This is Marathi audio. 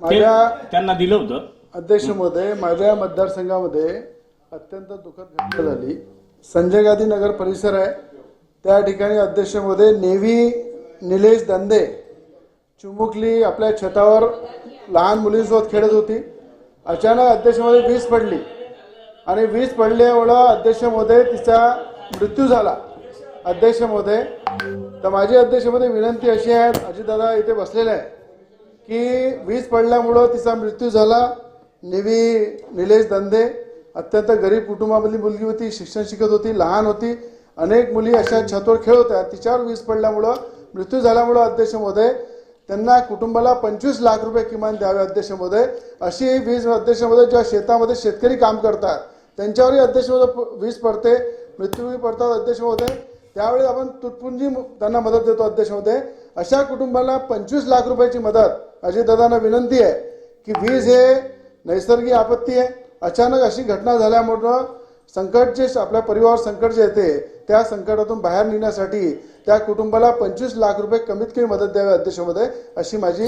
माझ्या त्यांना दिलं होतं. अध्यक्ष महोदय माझ्या मतदारसंघामध्ये अत्यंत दुःखद घटना झाली. संजय गांधी नगर परिसर आहे. त्या ठिकाणी अध्यक्ष महोदय नेव्ही निलेश दंदे चिमुकली आपल्या छतावर लहान मुलींसोबत खेळत होती. अचानक अध्यक्ष महोदय वीज पडली. आणि वीज पडल्यामुळं अध्यक्ष महोदय तिचा मृत्यू झाला. अध्यक्ष महोदय तर माझी अध्यक्ष महोदय विनंती अशी आहे अजितदादा इथे बसलेले आहे की वीज पडल्यामुळं तिचा मृत्यू झाला. निवी निलेश दंदे अत्यंत गरीब कुटुंबामधली मुलगी होती शिक्षण शिकत होती लहान होती. अनेक मुली अशा छतवर खेळ होत्या. तिच्यावर वीज पडल्यामुळं मृत्यू झाल्यामुळं अध्यक्ष महोदय त्यांना कुटुंबाला पंचवीस लाख रुपये किमान द्यावे अध्यक्ष महोदय. अशी वीज अध्यक्ष महोदय ज्या शेतामध्ये शेतकरी काम करतात त्यांच्यावरही अध्यक्ष महोदय वीज पडते. मृत्यूही पडतात अध्यक्ष महोदय. त्यावेळी आपण तुटपुंजी त्यांना मदत देतो अध्यक्ष महोदय. अशा कुटुंबाला पंचवीस लाख रुपयाची मदत अजितदादांना विनंती आहे की वीज हे नैसर्गिक आपत्ती आहे. अचानक अशी घटना झाल्यामुळं संकट जे आपल्या परिवार संकट जे येते त्या संकटातून बाहेर निघण्यासाठी त्या कुटुंबाला पंचवीस लाख रुपये कमीत कमी मदत द्यावी अध्यक्ष महोदय अशी माझी